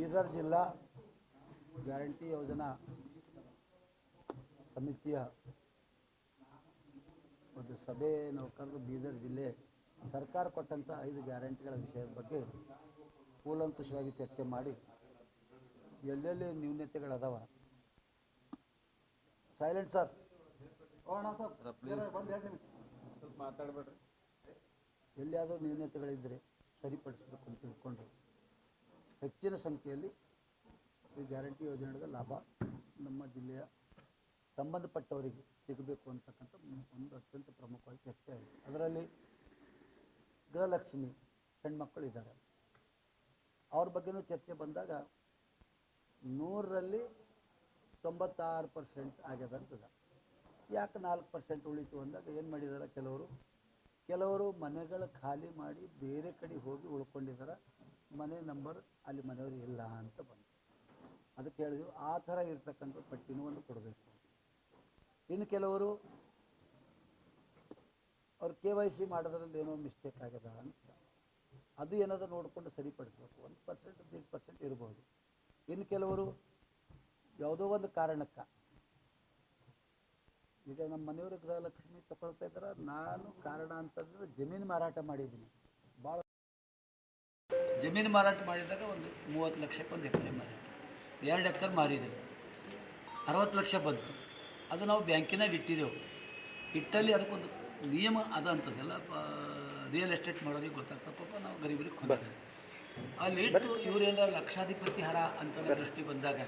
ಬೀದರ್ ಜಿಲ್ಲಾ ಗ್ಯಾರಂಟಿ ಯೋಜನಾ ಸಮಿತಿಯ ಒಂದು ಸಭೆ ನಾವು ಕರೆದು ಬೀದರ್ ಜಿಲ್ಲೆ ಸರ್ಕಾರ ಕೊಟ್ಟಂಥ ಐದು ಗ್ಯಾರಂಟಿಗಳ ವಿಷಯದ ಬಗ್ಗೆ ಕೂಲಂಕುಷವಾಗಿ ಚರ್ಚೆ ಮಾಡಿ ಎಲ್ಲೆಲ್ಲಿ ನ್ಯೂನ್ಯತೆಗಳದಾವ ಸೈಲೆಂಟ್ ಸರ್ ಎಲ್ಲಿಯಾದರೂ ನ್ಯೂನ್ಯತೆಗಳಿದ್ದರೆ ಸರಿಪಡಿಸಬೇಕು ಅಂತ ತಿಳ್ಕೊಂಡು ಹೆಚ್ಚಿನ ಸಂಖ್ಯೆಯಲ್ಲಿ ಈ ಗ್ಯಾರಂಟಿ ಯೋಜನೆಗಳ ಲಾಭ ನಮ್ಮ ಜಿಲ್ಲೆಯ ಸಂಬಂಧಪಟ್ಟವರಿಗೆ ಸಿಗಬೇಕು ಅಂತಕ್ಕಂಥ ಒಂದು ಅತ್ಯಂತ ಪ್ರಮುಖವಾಗಿ ಚರ್ಚೆ ಆಗಿದೆ. ಅದರಲ್ಲಿ ಗೃಹಲಕ್ಷ್ಮಿ ಹೆಣ್ಮಕ್ಕಳು ಇದ್ದಾರೆ ಅವ್ರ ಬಗ್ಗೆನೂ ಚರ್ಚೆ ಬಂದಾಗ ನೂರರಲ್ಲಿ ತೊಂಬತ್ತಾರು ಪರ್ಸೆಂಟ್ ಆಗ್ಯದ ಅಂತದ. ಯಾಕೆ ನಾಲ್ಕು ಪರ್ಸೆಂಟ್ ಉಳಿತು ಅಂದಾಗ ಏನು ಮಾಡಿದಾರೆ ಕೆಲವರು? ಕೆಲವರು ಮನೆಗಳ ಖಾಲಿ ಮಾಡಿ ಬೇರೆ ಕಡೆ ಹೋಗಿ ಉಳ್ಕೊಂಡಿದ್ದಾರೆ ಮನೆ ನಂಬರ್ ಅಲ್ಲಿ ಮನೆಯವರು ಇಲ್ಲ ಅಂತ ಬಂತು. ಅದಕ್ಕೆ ಹೇಳಿದ್ವಿ ಆ ಥರ ಇರ್ತಕ್ಕಂಥ ಪಟ್ಟಿನೂ ಒಂದು ಕೊಡಬೇಕು. ಇನ್ನು ಕೆಲವರು, ಅವ್ರು ಕೆ ವೈ ಸಿ ಮಾಡೋದ್ರಲ್ಲಿ ಏನೋ ಮಿಸ್ಟೇಕ್ ಆಗ್ಯದ ಅಂತ ಅದು ಏನಾದರೂ ನೋಡಿಕೊಂಡು ಸರಿಪಡಿಸ್ಬೇಕು. ಒಂದು ಪರ್ಸೆಂಟ್ ಹದಿನೈದು ಪರ್ಸೆಂಟ್ ಇರ್ಬೋದು. ಇನ್ನು ಕೆಲವರು, ಯಾವುದೋ ಒಂದು ಕಾರಣಕ್ಕೆ, ಈಗ ನಮ್ಮ ಮನೆಯವರು ಗೃಹಲಕ್ಷ್ಮಿ ತಗೊಳ್ತಾ ಇದ್ದಾರೆ? ನಾನು ಕಾರಣ ಅಂತಂದ್ರೆ ಜಮೀನು ಮಾರಾಟ ಮಾಡಿದ್ದೀನಿ. ಜಮೀನು ಮಾರಾಟ ಮಾಡಿದಾಗ ಒಂದು ಮೂವತ್ತು ಲಕ್ಷಕ್ಕೆ ಒಂದು ಎಕರೆ ಮಾರಾಟ. ಎರಡು ಎಕರೆ ಮಾರಿದೆ. ಅರವತ್ತು ಲಕ್ಷ ಬಂತು. ಅದು ನಾವು ಬ್ಯಾಂಕಿನಾಗ ಇಟ್ಟಿದ್ದೆವು. ಇಟ್ಟಲ್ಲಿ ಅದಕ್ಕೊಂದು ನಿಯಮ ಅದ ಅಂತದೆಲ್ಲ ರಿಯಲ್ ಎಸ್ಟೇಟ್ ಮಾಡೋರಿಗೆ ಗೊತ್ತಾಗ್ತಪ್ಪ ಪಾಪ ನಾವು ಗರೀಬರಿಗೆ ಕೊಂದಿದ್ದೇವೆ ಅಲ್ಲಿ ಇಟ್ಟು ಇವರೇನಾರ ಲಕ್ಷಾಧಿಪತಿ ಹರ ಅಂತ ದೃಷ್ಟಿ ಬಂದಾಗ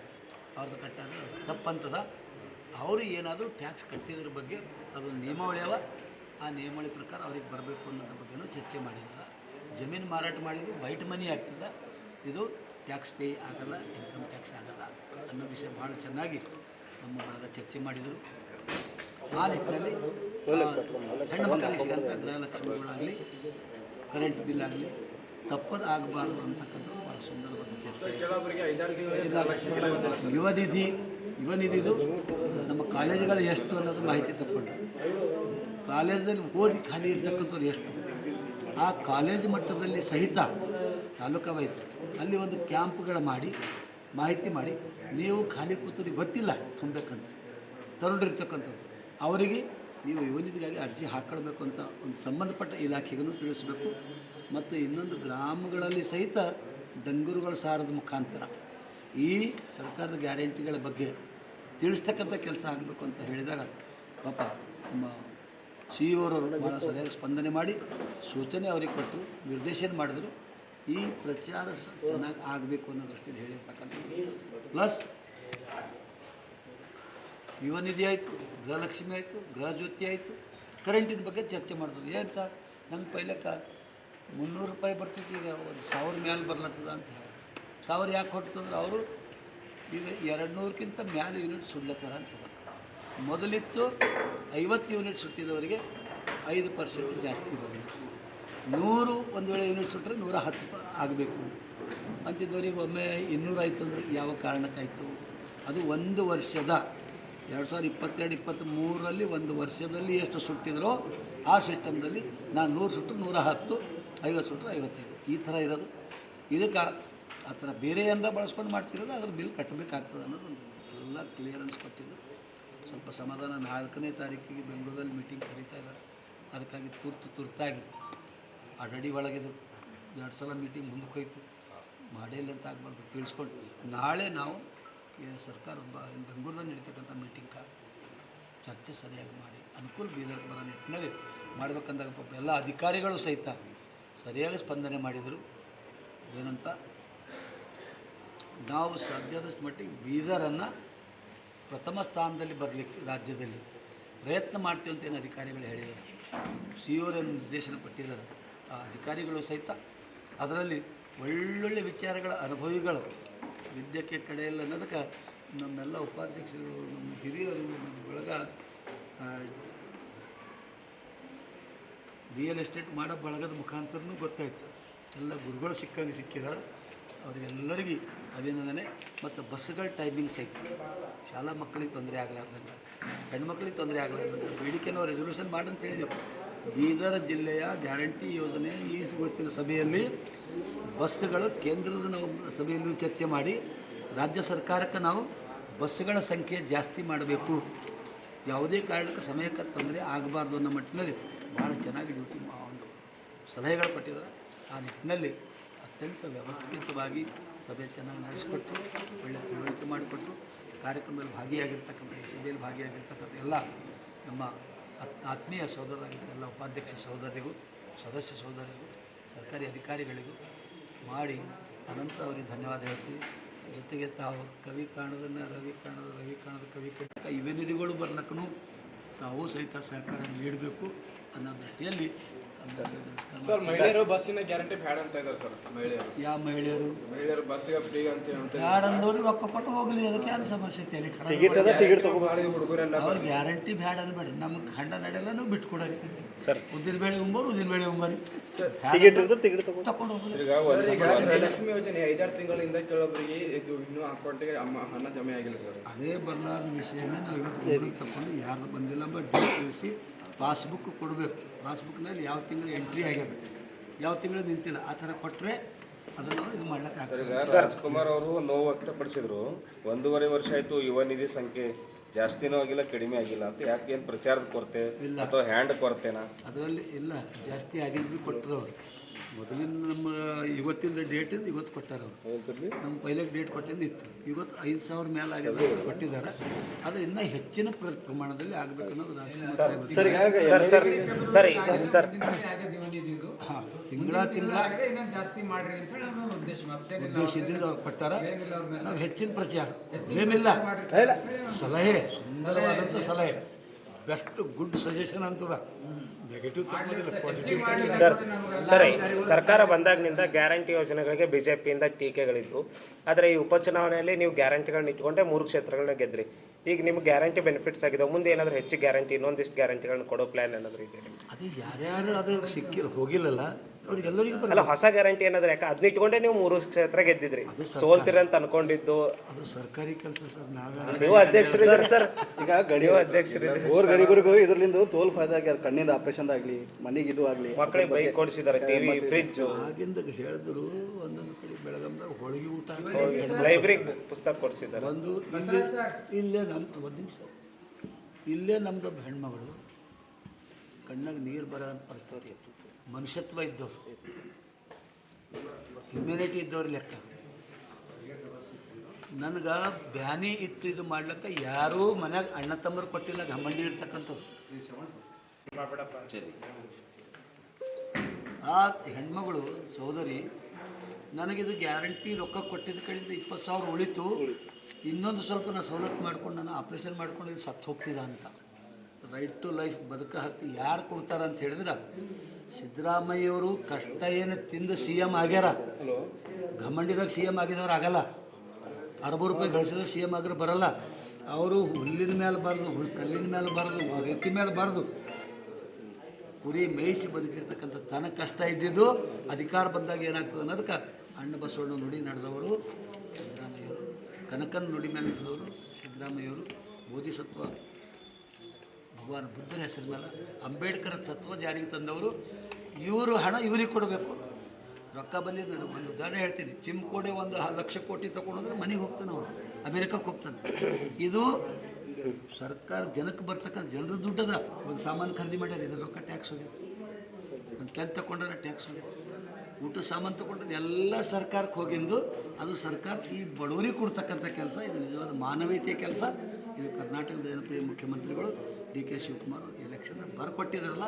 ಅವ್ರದ್ದು ಕಟ್ಟೋದು ತಪ್ಪಂತದ. ಅವರು ಏನಾದರೂ ಟ್ಯಾಕ್ಸ್ ಕಟ್ಟಿದ್ರ ಬಗ್ಗೆ ಅದು ನಿಯಮಾವಳಿ ಅವ. ಆ ನಿಯಮಾವಳಿ ಪ್ರಕಾರ ಅವ್ರಿಗೆ ಬರಬೇಕು ಅನ್ನೋದ್ರ ಬಗ್ಗೆನೂ ಚರ್ಚೆ ಮಾಡಿದ್ದಾರೆ ಜಮೀನು ಮಾರಾಟ ಮಾಡಿದ್ದು ವೈಟ್ ಮನಿ ಆಗ್ತದೆ. ಇದು ಟ್ಯಾಕ್ಸ್ ಪೇ ಆಗಲ್ಲ ಇನ್ಕಮ್ ಟ್ಯಾಕ್ಸ್ ಆಗಲ್ಲ ಅನ್ನೋ ವಿಷಯ ಭಾಳ ಚೆನ್ನಾಗಿ ನಮ್ಮ ಒಳಗೆ ಚರ್ಚೆ ಮಾಡಿದರು. ಆ ನಿಟ್ಟಿನಲ್ಲಿ ಹೆಣ್ಣು ಮಕ್ಕಳಿಗೆ ಸಿಗಂತ ಗೃಹಲಕ್ಷ್ಮಿಗಳಾಗಲಿ ಕರೆಂಟ್ ಬಿಲ್ ಆಗಲಿ ತಪ್ಪದು ಆಗಬಾರ್ದು ಅಂತಕ್ಕಂಥದ್ದು ಭಾಳ ಸುಂದರವಾದ ಚರ್ಚೆ. ಯುವ ನಿಧಿ ಯುವ ನಿಧಿದು ನಮ್ಮ ಕಾಲೇಜುಗಳು ಎಷ್ಟು ಅನ್ನೋದು ಮಾಹಿತಿ ತಗೊಂಡು ಕಾಲೇಜಲ್ಲಿ ಓದಿ ಖಾಲಿ ಇರ್ತಕ್ಕಂಥವ್ರು ಎಷ್ಟು? ಆ ಕಾಲೇಜ್ ಮಟ್ಟದಲ್ಲಿ ಸಹಿತ ತಾಲೂಕಾ ವೈಸ್ ಅಲ್ಲಿ ಒಂದು ಕ್ಯಾಂಪ್ಗಳು ಮಾಡಿ, ಮಾಹಿತಿ ಮಾಡಿ, ನೀವು ಖಾಲಿ ಕೂತರಿಗೆ ಗೊತ್ತಿಲ್ಲ ತುಂಬಬೇಕಂತ ತಗೊಂಡಿರ್ತಕ್ಕಂಥದ್ದು ಅವರಿಗೆ ನೀವು ಯುವನಿಧಿಗಾಗಿ ಅರ್ಜಿ ಹಾಕೊಳ್ಬೇಕು ಅಂತ ಒಂದು ಸಂಬಂಧಪಟ್ಟ ಇಲಾಖೆಗೂ ತಿಳಿಸಬೇಕು. ಮತ್ತು ಇನ್ನೊಂದು ಗ್ರಾಮಗಳಲ್ಲಿ ಸಹಿತ ಡಂಗೂರುಗಳ ಸಾರದ ಮುಖಾಂತರ ಈ ಸರ್ಕಾರದ ಗ್ಯಾರಂಟಿಗಳ ಬಗ್ಗೆ ತಿಳಿಸ್ತಕ್ಕಂಥ ಕೆಲಸ ಆಗಬೇಕು ಅಂತ ಹೇಳಿದಾಗ ಪಾಪ ನಮ್ಮ ಸಿ ಅವರವರು ಭಾಳ ಸರಿಯಾಗಿ ಸ್ಪಂದನೆ ಮಾಡಿ ಸೂಚನೆ ಅವರಿಗೆ ಕೊಟ್ಟು ನಿರ್ದೇಶನ ಮಾಡಿದ್ರು. ಈ ಪ್ರಚಾರ ಚೆನ್ನಾಗಿ ಆಗಬೇಕು ಅನ್ನೋ ದೃಷ್ಟಿಯಲ್ಲಿ ಹೇಳಿರ್ತಕ್ಕಂಥ ಪ್ಲಸ್ ಯುವ ನಿಧಿ ಆಯಿತು, ಗೃಹಲಕ್ಷ್ಮಿ ಆಯಿತು, ಗೃಹಜ್ಯೋತಿ ಆಯಿತು ಕರೆಂಟಿನ ಬಗ್ಗೆ ಚರ್ಚೆ ಮಾಡಿದ್ರು ಏನು ಸರ್? ನಂಗೆ ಪೈಲಕ್ಕ ಮುನ್ನೂರು ರೂಪಾಯಿ ಬರ್ತಿತ್ತು, ಈಗ ಒಂದು ಸಾವಿರ ಮ್ಯಾಲೆ ಬರ್ಲತ್ತದ ಅಂತ ಹೇಳಿ. ಸಾವಿರ ಯಾಕೆ ಕೊಡ್ತಂದ್ರೆ ಅವರು ಈಗ ಎರಡು ನೂರಕ್ಕಿಂತ ಮ್ಯಾಲೆ ಯೂನಿಟ್ ಸುಡ್ಲತ್ತಾರ ಅಂತ. ಮೊದಲಿತ್ತು ಐವತ್ತು ಯೂನಿಟ್ ಸುಟ್ಟಿದವರಿಗೆ ಐದು ಪರ್ಸೆಂಟ್ ಜಾಸ್ತಿ ಬರಬೇಕು ನೂರು ಒಂದು ವೇಳೆ ಯೂನಿಟ್ ಸುಟ್ಟರೆ ನೂರ ಹತ್ತು ಆಗಬೇಕು. ಅಂತಿದ್ದವರಿಗೆ ಒಮ್ಮೆ ಇನ್ನೂರಾಯಿತು ಅಂದರೆ ಯಾವ ಕಾರಣಕ್ಕಾಯಿತು? ಅದು ಒಂದು ವರ್ಷದ, ಎರಡು ಸಾವಿರದ ಇಪ್ಪತ್ತೆರಡು, ಇಪ್ಪತ್ತ್ಮೂರರಲ್ಲಿ ಒಂದು ವರ್ಷದಲ್ಲಿ ಎಷ್ಟು ಸುಟ್ಟಿದ್ರೋ ಆ ಸಿಸ್ಟಮ್ದಲ್ಲಿ ನಾನು ನೂರು ಸುಟ್ಟು ನೂರ ಹತ್ತು, ಐವತ್ತು ಸುಟ್ಟರು ಐವತ್ತೈದು. ಈ ಥರ ಇರೋದು. ಇದಕ್ಕೆ ಆ ಥರ ಬೇರೆ ಏನಾರ ಬಳಸ್ಕೊಂಡು ಮಾಡ್ತಿರೋದು, ಅದ್ರ ಬಿಲ್ ಕಟ್ಟಬೇಕಾಗ್ತದೆ ಅನ್ನೋದು ಎಲ್ಲ ಕ್ಲಿಯರೆನ್ಸ್ ಕೊಟ್ಟಿದ್ದು. ಸ್ವಲ್ಪ ಸಮಾಧಾನ. ನಾಲ್ಕನೇ ತಾರೀಕಿಗೆ ಬೆಂಗಳೂರಲ್ಲಿ ಮೀಟಿಂಗ್ ಕರೀತಾ ಇದ್ದಾರೆ. ಅದಕ್ಕಾಗಿ ತುರ್ತು ತುರ್ತಾಗಿ ಆಲ್ರೆಡಿ ಒಳಗಿದು ಎರಡು ಸಲ ಮೀಟಿಂಗ್ ಮುಂದಕ್ಕೆ ಹೋಯ್ತು. ಮಾಡಿಲ್ಲ ಅಂತ ಆಗಬಾರ್ದು ತಿಳಿಸ್ಕೊಂಡು. ನಾಳೆ ನಾವು ಸರ್ಕಾರ ಬೆಂಗಳೂರಲ್ಲಿ ನಡೀತಕ್ಕಂಥ ಮೀಟಿಂಗ್ ಚರ್ಚೆ ಸರಿಯಾಗಿ ಮಾಡಿ ಅನುಕೂಲ ಬೀದರ್ ಬರೋ ನಿಟ್ಟಿನಲ್ಲಿ ಮಾಡ್ಬೇಕಂದಾಗ ಪಾಪ ಎಲ್ಲ ಅಧಿಕಾರಿಗಳು ಸಹಿತ ಸರಿಯಾಗಿ ಸ್ಪಂದನೆ ಮಾಡಿದರು. ಏನಂತ ನಾವು ಸಾಧ್ಯದಷ್ಟು ಮಟ್ಟಿಗೆ ಬೀದರನ್ನು ಪ್ರಥಮ ಸ್ಥಾನದಲ್ಲಿ ಬರಲಿಕ್ಕೆ ರಾಜ್ಯದಲ್ಲಿ ಪ್ರಯತ್ನ ಮಾಡ್ತೀವಿ ಅಂತ ಏನು ಅಧಿಕಾರಿಗಳು ಹೇಳಿದ್ದಾರೆ. ಸಿ ಏನು ನಿರ್ದೇಶನ ಕೊಟ್ಟಿದ್ದಾರೆ. ಆ ಅಧಿಕಾರಿಗಳು ಸಹಿತ ಅದರಲ್ಲಿ ಒಳ್ಳೊಳ್ಳೆ ವಿಚಾರಗಳ, ಅನುಭವಿಗಳು ವಿದ್ಯಕ್ಕೆ ಕಡೆಯಲ್ಲ ಅನ್ನೋದಕ್ಕೆ ನಮ್ಮೆಲ್ಲ ಉಪಾಧ್ಯಕ್ಷರು, ನಮ್ಮ ಹಿರಿಯರು, ನಮ್ಮ ಒಳಗ ರಿಯಲ್ ಎಸ್ಟೇಟ್ ಮಾಡೋ ಬಳಗದ ಮುಖಾಂತರನೂ ಗೊತ್ತಾಯಿತು. ಎಲ್ಲ ಗುರುಗಳು ಸಿಕ್ಕಂಗೆ ಸಿಕ್ಕಿದ್ದಾರೆ. ಅವರಿಗೆಲ್ಲರಿಗೂ ಅಭಿನಂದನೆ ಮತ್ತು ಬಸ್ಗಳ ಟೈಮಿಂಗ್ಸ್ ಐತಿ ಶಾಲಾ ಮಕ್ಕಳಿಗೆ ತೊಂದರೆ ಆಗಲಾರ್ದಂಗೆ. ಹೆಣ್ಮಕ್ಳಿಗೆ ತೊಂದರೆ ಆಗಲಾರ್ದಂಗೆ. ಬೇಡಿಕೆ ನಾವು ರೆಸೊಲ್ಯೂಷನ್ ಮಾಡಿ ಅಂತ ಹೇಳಿದೆವು. ಬೀದರ್ ಜಿಲ್ಲೆಯ ಗ್ಯಾರಂಟಿ ಯೋಜನೆ ಈ ಗೊತ್ತಿನ ಸಭೆಯಲ್ಲಿ ಬಸ್ಗಳು ಕೇಂದ್ರದ ನಾವು ಸಭೆಯಲ್ಲೂ ಚರ್ಚೆ ಮಾಡಿ, ರಾಜ್ಯ ಸರ್ಕಾರಕ್ಕೆ ನಾವು ಬಸ್ಗಳ ಸಂಖ್ಯೆ ಜಾಸ್ತಿ ಮಾಡಬೇಕು. ಯಾವುದೇ ಕಾರಣಕ್ಕೆ ಸಮಯಕ್ಕೆ ತೊಂದರೆ ಆಗಬಾರ್ದು ಅನ್ನೋ ಮಟ್ಟಿನಲ್ಲಿ ಭಾಳ ಚೆನ್ನಾಗಿ ಡ್ಯೂಟಿ ಒಂದು ಸಲಹೆಗಳು ಕೊಟ್ಟಿದ್ದಾರೆ. ಆ ನಿಟ್ಟಿನಲ್ಲಿ ಅತ್ಯಂತ ವ್ಯವಸ್ಥಿತವಾಗಿ ಸಭೆ ಚೆನ್ನಾಗಿ ನಡೆಸಿಕೊಟ್ಟು ಒಳ್ಳೆಯ ತಿಳುವಳಿಕೆ ಮಾಡಿಕೊಟ್ಟು, ಕಾರ್ಯಕ್ರಮದಲ್ಲಿ ಭಾಗಿಯಾಗಿರ್ತಕ್ಕಂಥ, ಈ ಸಭೆಯಲ್ಲಿ ಭಾಗಿಯಾಗಿರ್ತಕ್ಕಂಥ ಎಲ್ಲ ನಮ್ಮ ಆತ್- ಆತ್ಮೀಯ ಸಹೋದರರಾಗಿದ್ದ ಉಪಾಧ್ಯಕ್ಷ ಸಹೋದರಿಗೂ, ಸದಸ್ಯ ಸಹೋದರಿಗೂ, ಸರ್ಕಾರಿ ಅಧಿಕಾರಿಗಳಿಗೂ ಮಾಡಿ ಅನಂತ ಅವರಿಗೆ ಧನ್ಯವಾದ ಹೇಳ್ತೀವಿ. ಜೊತೆಗೆ ತಾವು ಕವಿ ಕಾಣೋದನ್ನು, ರವಿ ಕಾಣೋದು ರವಿ ಕಾಣೋದು, ಕವಿ ಕಟ್ಟ ಇವೇ ನಿಧಿಗಳು ಬರ್ಲಕ್ಕೂ ತಾವು ಸಹಿತ ಸಹಕಾರ ನೀಡಬೇಕು ಅನ್ನೋ ದೃಷ್ಟಿಯಲ್ಲಿ ಸರ್ ಮಹಿಳೆಯರು ಬಸ್ಸಿನ ಗ್ಯಾರಂಟಿ ಬ್ಯಾಡ ಅಂತ ಇದ್ದಾರೆ ಸರ್ ಮಹಿಳೆಯರು. ಯಾವ ಮಹಿಳೆಯರು? ಮಹಿಳೆಯರು ಬಸ್ಸಿಗೆ ಫ್ರೀ ಅಂತ ಅಂತ ಬ್ಯಾಡ ಅಂದವ್ರು ರೊಕ್ಕ ಕೊಟ್ಟು ಹೋಗಲಿ ಅದಕ್ಕೆ ಏನು ಸಮಸ್ಯೆ ಐತೆ ಟಿಕೆಟ್ ಅದ ಟಿಕೆಟ್ ತಗೊಂಡು ಹುಡುಗರೆಲ್ಲ ಅವ್ರ ಗ್ಯಾರಂಟಿ ಬ್ಯಾಡ ಅನ್ಬೇಡ್ರಿ ನಮಗೆ ಖಂಡ ನಡೆಯಲ್ಲ ನಾವು ಬಿಟ್ಕೊಡರಿ ಸರ್. ಉದ್ದಿನ ಬೇಳೆ ಉಂಬೋರು ಉದ್ದಿನ ಬೇಳೆ ಉಂಬರಿ. ಟಿಕೆಟ್ ಇರ್ತದೆ ಟಿಕೆಟ್ ತಗೊಂಡು ತಕೊಂಡು ಹೋಗ್ರಿ ಈಗ ಗೃಹಲಕ್ಷ್ಮಿ ಯೋಜನೆ ಐದಾರು ತಿಂಗಳಿಂದ ಕೆಲವೊಬ್ಬರಿಗೆ ಇದು ಇನ್ನೂ ಅಕೌಂಟಿಗೆ ಅಮ್ಮ ಹಣ ಜಮೆ ಆಗಿಲ್ಲ ಸರ್. ಅದೇ ಬರಲಾರ ವಿಷಯನ ನಾವು ಇವತ್ತು ತಗೊಂಡು ಯಾರು ಬಂದಿಲ್ಲ ಬಟ್ ತಿಳಿಸಿ ಪಾಸ್ಬುಕ್ ಕೊಡಬೇಕು. ಪಾಸ್ಬುಕ್ನಲ್ಲಿ ಯಾವ ತಿಂಗಳು ಎಂಟ್ರಿ ಆಗ್ಯದ? ಯಾವ ತಿಂಗಳು ನಿಂತಿಲ್ಲ. ಆ ಥರ ಕೊಟ್ಟರೆ ಅದನ್ನು ಇದು ಮಾಡ್ಲಿಕ್ಕೆ ರಾಜ್ಕುಮಾರ್ ಅವರು ನೋವು ವ್ಯಕ್ತಪಡಿಸಿದ್ರು. ಒಂದೂವರೆ ವರ್ಷ ಆಯಿತು ಯುವ ನಿಧಿ ಸಂಖ್ಯೆ ಜಾಸ್ತಿನೂ ಆಗಿಲ್ಲ ಕಡಿಮೆ ಆಗಿಲ್ಲ ಅಂತ. ಯಾಕೆ ಏನು ಪ್ರಚಾರದ ಕೊರತೆ ಇಲ್ಲ. ಅಥವಾ ಹ್ಯಾಂಡ್ ಕೊರತೆನಾ? ಅದರಲ್ಲಿ ಇಲ್ಲ. ಜಾಸ್ತಿ ಆಗಿದ್ದು ಕೊಟ್ಟರು ಅವರು. ಮೊದಲಿನ ನಮ್ಮ ಇವತ್ತಿಂದ ಡೇಟಿಂದ ಇವತ್ತು ಕೊಟ್ಟಾರ ಅವರು. ನಮ್ಮ ಪೈಲಾಗ ಡೇಟ್ ಕೊಟ್ಟಿದ್ದು ಇತ್ತು. ಇವತ್ತು ಐದು ಸಾವಿರ ಮೇಲೆ ಆಗಿದೆ ಕೊಟ್ಟಿದ್ದಾರೆ. ಅದು ಇನ್ನೂ ಹೆಚ್ಚಿನ ಪ್ರ- ಪ್ರಮಾಣದಲ್ಲಿ ಆಗಬೇಕು ಅನ್ನೋದು ಸಾಹೇಬ್ರು ಸರ್ ಈಗ ಸರ್ ಸರ್ ಸರ್ ಸರ್ ಹಾಂ ತಿಂಗಳ ತಿಂಗಳ ಜಾಸ್ತಿ ಮಾಡ್ರಿ ಅಂತ ಹೇಳಿ ನಮ್ಮ ಉದ್ದೇಶ ಉದ್ದೇಶದಿಂದ ಅವ್ರು ಕೊಟ್ಟಾರ. ನಾವು ಹೆಚ್ಚಿನ ಪ್ರಚಾರ. ಏನಿಲ್ಲ. ಸಲಹೆ ಸುಂದರವಾದಂಥ ಸಲಹೆ. ಬೆಸ್ಟ್ ಗುಡ್ ಸಜೆಷನ್ ಅಂತದ. ಸರ್ ಸರ್ ಸರ್ಕಾರ ಬಂದಾಗಿನಿಂದ ಗ್ಯಾರಂಟಿ ಯೋಜನೆಗಳಿಗೆ ಬಿಜೆಪಿಯಿಂದ ಟೀಕೆಗಳಿದ್ದು ಆದರೆ ಈ ಉಪಚುನಾವಣೆಯಲ್ಲಿ ನೀವು ಗ್ಯಾರಂಟಿಗಳನ್ನ ಇಟ್ಕೊಂಡೆ ಮೂರು ಕ್ಷೇತ್ರಗಳನ್ನ ಗೆದ್ರಿ. ಈಗ ನಿಮ್ಗೆ ಗ್ಯಾರಂಟಿ ಬೆನಿಫಿಟ್ಸ್ ಆಗಿದೆ ಮುಂದೆ ಏನಾದರೂ ಹೆಚ್ಚು ಗ್ಯಾರಂಟಿ ಇನ್ನೊಂದಿಷ್ಟು ಗ್ಯಾರಂಟಿಗಳನ್ನ ಕೊಡೋ ಪ್ಲಾನ್ ಏನಾದರೂ ಇದೆ? ಅದು ಯಾರ್ಯಾರು ಅದ್ರಲ್ಲಿ ಸಿಕ್ಕಿಲ್ಲ ಹೋಗಿಲ್ಲಲ್ಲ. ಅಲ್ಲ ಹೊಸ ಗ್ಯಾರಂಟಿ ಏನಾದ್ರೆ ಯಾಕೆ? ಅದನ್ನ ಇಟ್ಕೊಂಡೆ ನೀವು ಮೂರು ಕ್ಷೇತ್ರ ಗೆದ್ದಿದ್ರಿ. ಸೋಲ್ತೀರ ಅಂತ ಅನ್ಕೊಂಡಿದ್ದು. ಅದು ಸರ್ಕಾರಿ ಕೆಲಸ ಸರ್ ನಾವೇ ನೀವು ಅಧ್ಯಕ್ಷರಿದ್ದಾರೆ. ಸರ್ ಈಗ ಗಡಿಯೋ ಅಧ್ಯಕ್ಷರಿದ್ದಾರೆ. ಓರ್ ಗರಿಬರಿಗೂ ಇದರಲ್ಲಿಂದ ಇದರಿಂದ ತೋಲ್ ಫಾಯ್ದ ಆಗ್ಯಾರ ಕಣ್ಣಿಂದ ಆಪರೇಷನ್ ಆಗಲಿ ಮನೆಗೆ ಇದು ಆಗಲಿ ಮಕ್ಕಳಿಗೆ ಬೈಕ್ ಕೊಡಿಸಿದ್ದಾರೆ ಟಿವಿ ಫ್ರಿಜ್ ಆಗಿಂದ ಹೇಳಿದ್ರು ಒಂದೊಂದು ಕಡೆ ಬೆಳಗಂದಾಗ ಹೋಳಿಗೆ ಊಟ ಲೈಬ್ರರಿ ಪುಸ್ತಕ ಕೊಡಿಸಿದ್ದಾರೆ. ಒಂದು ಇಲ್ಲೇ ಇಲ್ಲೇ ನಮ್ಮ ಒಂದು ನಿಮಿಷ. ಇಲ್ಲೇ ನಮ್ದೊಬ್ಬ ಹೆಣ್ಮಗಳು ಕಣ್ಣಾಗ ನೀರು ಬರೋ ಪರಿಸ್ಥಿತಿ ಇತ್ತು. ಮನುಷ್ಯತ್ವ ಇದ್ದವರು. ಹ್ಯುಮ್ಯಾನಿಟಿ ಇದ್ದವ್ರ ಲೆಕ್ಕ. ನನಗೆ ಬ್ಯಾನಿ ಇತ್ತು ಇದು ಮಾಡ್ಲಿಕ್ಕೆ ಯಾರೂ ಮನ್ಯಾಗ ಅಣ್ಣ ತಮ್ಮರು ಕೊಟ್ಟಿಲ್ಲ, ಘಮಂಡಿ ಇರ್ತಕ್ಕಂಥವ್ರು. ಆ ಹೆಣ್ಮಗಳು, ಸೋದರಿ, ನನಗಿದು ಗ್ಯಾರಂಟಿ ರೊಕ್ಕ ಕೊಟ್ಟಿದ್ದ ಕಡೆಯಿಂದ ಇಪ್ಪತ್ತು ಸಾವಿರ ಉಳಿತು. ಇನ್ನೊಂದು ಸ್ವಲ್ಪ ನಾನು ಸವಲತ್ತು ಮಾಡ್ಕೊಂಡು ನಾನು ಆಪ್ರೇಷನ್ ಮಾಡ್ಕೊಂಡು ಸತ್ತು ಹೋಗ್ತಿದ್ದ ಅಂತ. ರೈಟ್ ಟು ಲೈಫ್ ಬದುಕ ಹಾಕಿ ಯಾರು ಕೊಡ್ತಾರ ಅಂತ ಹೇಳಿದ್ರೆ ಸಿದ್ದರಾಮಯ್ಯವರು ಕಷ್ಟ ಏನು ತಿಂದು ಸಿ ಎಂ ಆಗ್ಯಾರ ಘಮಂಡಿದಾಗ ಸಿ ಎಂ ಆಗಿದವ್ರು ಆಗಲ್ಲ. ಅರವತ್ತು ರೂಪಾಯಿ ಗಳಿಸಿದ್ರೆ ಸಿ ಎಂ ಆಗ್ರೆ ಬರಲ್ಲ. ಅವರು ಹುಲ್ಲಿನ ಮೇಲೆ ಬಾರ್ದು ಹುಲ್ ಕಲ್ಲಿನ ಮೇಲೆ ಬರೆದು ಎತ್ತಿ ಮೇಲೆ ಬಾರ್ದು. ಕುರಿ ಮೇಯಿಸಿ ಬದುಕಿರ್ತಕ್ಕಂಥ ತನ ಕಷ್ಟ ಇದ್ದಿದ್ದು ಅಧಿಕಾರ ಬಂದಾಗ ಏನಾಗ್ತದೆ ಅನ್ನೋದಕ್ಕೆ ಅಣ್ಣ ಬಸವಣ್ಣ ನುಡಿ ನಡೆದವರು ಸಿದ್ದರಾಮಯ್ಯವರು. ಕನಕನ ನುಡಿ ಮೇಲೆ ನಡೆದವರು ಸಿದ್ದರಾಮಯ್ಯವರು. ಬೋಧಿಸತ್ವ ಭಗವಾನ್ ಬುದ್ಧನ ಹೆಸರು ಮೇಲೆ ಅಂಬೇಡ್ಕರ್ ತತ್ವ ಜಾರಿಗೆ ತಂದವರು. ಇವರು ಹಣ ಇವರಿಗೆ ಕೊಡಬೇಕು. ರೊಕ್ಕ ಬಂದಿದ್ದು ನಾನು ಒಂದು ಉದಾಹರಣೆ ಹೇಳ್ತೀನಿ. ಚಿಮ್ಕೋಡೆ ಒಂದು ಲಕ್ಷ ಕೋಟಿ ತಕೊಂಡ್ರೆ ಮನೆಗೆ ಹೋಗ್ತಾನೆ ಅವನು. ಅಮೇರಿಕಕ್ಕೆ ಹೋಗ್ತಾನೆ. ಇದು ಸರ್ಕಾರ ಜನಕ್ಕೆ ಬರ್ತಕ್ಕಂಥ ಜನರ ದುಡ್ಡದ ಒಂದು ಸಾಮಾನು ಖರೀದಿ ಮಾಡ್ಯಾರ. ಇದ್ರ ರೊಕ್ಕ ಟ್ಯಾಕ್ಸ್ ಹೋಗಿದೆ ಒಂದು ಕೆಂತ ತಗೊಂಡ್ರೆ ಟ್ಯಾಕ್ಸ್ ಹೋಗಿದೆ ಊಟ ಸಾಮಾನು ತಗೊಂಡು ಎಲ್ಲ ಸರ್ಕಾರಕ್ಕೆ ಹೋಗಿಂದು, ಅದು ಸರ್ಕಾರ ಈ ಬಡವರಿಗೆ ಕೊಡ್ತಕ್ಕಂಥ ಕೆಲಸ, ಇದು ನಿಜವಾದ ಮಾನವೀಯತೆಯ ಕೆಲಸ. ಇದು ಕರ್ನಾಟಕದ ಜನಪ್ರಿಯ ಮುಖ್ಯಮಂತ್ರಿಗಳು, ಡಿ ಕೆ ಶಿವಕುಮಾರ್ ಎಲೆಕ್ಷನ್ ಬರ್ಕೊಟ್ಟಿದ್ರಲ್ಲ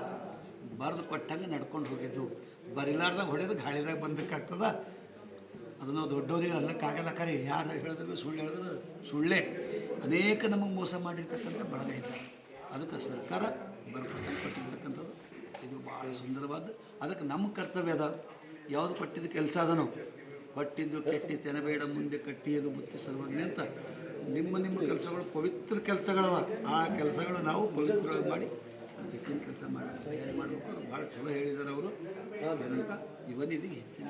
ಬರೆದು ಕೊಟ್ಟಂಗೆ ನಡ್ಕೊಂಡು ಹೋಗಿದ್ದು. ಬರಿಲಾರ್ದಾಗ ಹೊಡೆದು ಗಾಳಿದಾಗ ಬಂದಕ್ಕಾಗ್ತದ? ಅದು ನಾವು ದೊಡ್ಡವರಿಗೆ ಅಲ್ಲಕ್ಕಾಗಲ್ಲ ಕರೆ. ಯಾರು ಹೇಳಿದ್ರು ಸುಳ್ಳು ಹೇಳಿದ್ರು ಸುಳ್ಳೇ. ಅನೇಕ ನಮಗೆ ಮೋಸ ಮಾಡಿರ್ತಕ್ಕಂಥ ಬಳಗ ಇದ್ದಾರೆ. ಅದಕ್ಕೆ ಸರ್ಕಾರ ಬರ್ಕೊಟ್ಟಿರ್ತಕ್ಕಂಥದ್ದು ಕೊಟ್ಟಿರ್ತಕ್ಕಂಥದ್ದು. ಇದು ಭಾಳ ಸುಂದರವಾದ ಅದಕ್ಕೆ ನಮ್ಮ ಕರ್ತವ್ಯ ಅದ. ಯಾವುದು ಪಟ್ಟಿದ್ದು ಕೆಲಸ ಅದನು? ಪಟ್ಟಿದ್ದು ಕೆಟ್ಟಿ ತೆನಬೇಡ ಮುಂದೆ ಕಟ್ಟಿಯದು ಮುತ್ತಿ ಸರ್ವಜ್ಞ ಅಂತ. ನಿಮ್ಮ ನಿಮ್ಮ ಕೆಲಸಗಳು ಪವಿತ್ರ ಕೆಲಸಗಳವ. ಆ ಕೆಲಸಗಳು ನಾವು ಪವಿತ್ರವಾಗಿ ಮಾಡಿ ಹೆಚ್ಚಿನ ಕೆಲಸ ಮಾಡಿ, ತಯಾರಿ ಮಾಡಬೇಕು ಭಾಳ ಚಲೋ ಹೇಳಿದ್ದಾರೆ ಅವರು. ಏನಂತ? ಇವನಿಗೆ ಹೆಚ್ಚಿನ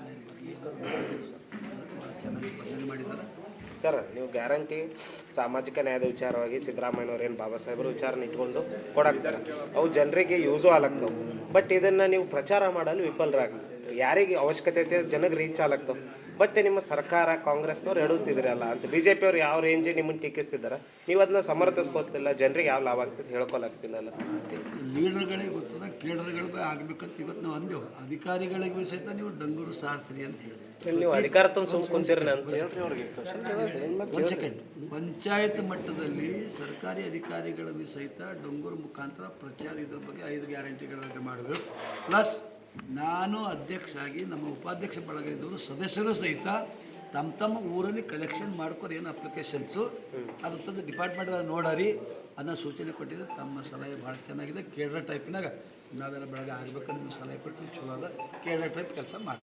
ಭಾಳ ಚೆನ್ನಾಗಿ ಸ್ಪಂದನೆ ಮಾಡಿದ್ದಾರೆ. ಸರ್, ನೀವು ಗ್ಯಾರಂಟಿ ಸಾಮಾಜಿಕ ನ್ಯಾಯದ ವಿಚಾರವಾಗಿ ಸಿದ್ದರಾಮಯ್ಯನವ್ರು ಏನು ಬಾಬಾ ಸಾಹೇಬ್ರ ವಿಚಾರನ ಇಟ್ಕೊಂಡು ಕೊಡಾಕ್ತಾರೆ. ಅವು ಜನರಿಗೆ ಯೂಸು ಆಗ್ತವೆ ಬಟ್ ಇದನ್ನು ನೀವು ಪ್ರಚಾರ ಮಾಡಲು ವಿಫಲರಾಗ್ತದೆ ಯಾರಿಗೆ ಅವಶ್ಯಕತೆ ಐತೆ ಜನಕ್ಕೆ ರೀಚ್ ಆಗ್ಲತ್ತವು ಬಟ್ ನಿಮ್ಮ ಸರ್ಕಾರ ಕಾಂಗ್ರೆಸ್ನವ್ರು ಹೇಳುತ್ತಿದ್ರಲ್ಲ ಅಂತ. ಬಿ ಜೆ ಪಿಯವ್ರು ಯಾವ ರೇಂಜಿಗೆ ನಿಮ್ಮನ್ನು ಟೀಕಿಸ್ತಿದ್ದಾರೆ ನೀವು ಅದನ್ನ ಸಮರ್ಥಿಸ್ಕೊತಿಲ್ಲ ಜನರಿಗೆ ಯಾವ ಲಾಭ ಆಗ್ತದೆ ಹೇಳ್ಕೊಲಾಗ್ತಿಲ್ಲಲ್ಲ ಲೀಡರ್ಗಳಿಗೆ ಗೊತ್ತದ ಕೇಡರ್ಗಳಿಗೆ ಆಗ್ಬೇಕಂತ ಇವತ್ತು ನಾವು ಅಂದೆವು. ಅಧಿಕಾರಿಗಳಿಗೂ ಸಹಿತ ನೀವು ಡಂಗೂರು ಸಾರಿಸ್ರಿ ಅಂತ ಹೇಳಿ ನೀವು ಅಧಿಕಾರ ತಂದು ಸುಮ್ ಅಂತ. ಒಂದು ಸೆಕೆಂಡ್ ಪಂಚಾಯತ್ ಮಟ್ಟದಲ್ಲಿ ಸರ್ಕಾರಿ ಅಧಿಕಾರಿಗಳಿಗೂ ಸಹಿತ ಡೊಂಗೂರು ಮುಖಾಂತರ ಪ್ರಚಾರ ಇದ್ರ ಬಗ್ಗೆ ಐದು ಗ್ಯಾರಂಟಿಗಳ ಬಗ್ಗೆ ಮಾಡಬೇಕು. ಪ್ಲಸ್ ನಾನು ಅಧ್ಯಕ್ಷ ಆಗಿ ನಮ್ಮ ಉಪಾಧ್ಯಕ್ಷ ಬಳಗ ಇದ್ದವರು ಸದಸ್ಯರು ಸಹಿತ ತಮ್ಮ ತಮ್ಮ ಊರಲ್ಲಿ ಕಲೆಕ್ಷನ್ ಮಾಡ್ಕೊರಿ ಏನು ಅಪ್ಲಿಕೇಶನ್ಸು ಅದು ತಂದು ಡಿಪಾರ್ಟ್ಮೆಂಟ್ದಾಗ ನೋಡರಿ ಅನ್ನೋ ಸೂಚನೆ ಕೊಟ್ಟಿದ್ದೆ ತಮ್ಮ ಸಲಹೆ ಭಾಳ ಚೆನ್ನಾಗಿದೆ. ಕೇಳ್ರ ಟೈಪ್ನಾಗ ನಾವೆಲ್ಲ ಬೆಳಗ್ಗೆ ಆಗ್ಬೇಕಂತ ನೀವು ಸಲಹೆ ಕೊಟ್ಟು ಚಲೋ ಅದ. ಕೇಡ್ರ ಟೈಪ್ ಕೆಲಸ ಮಾಡಿ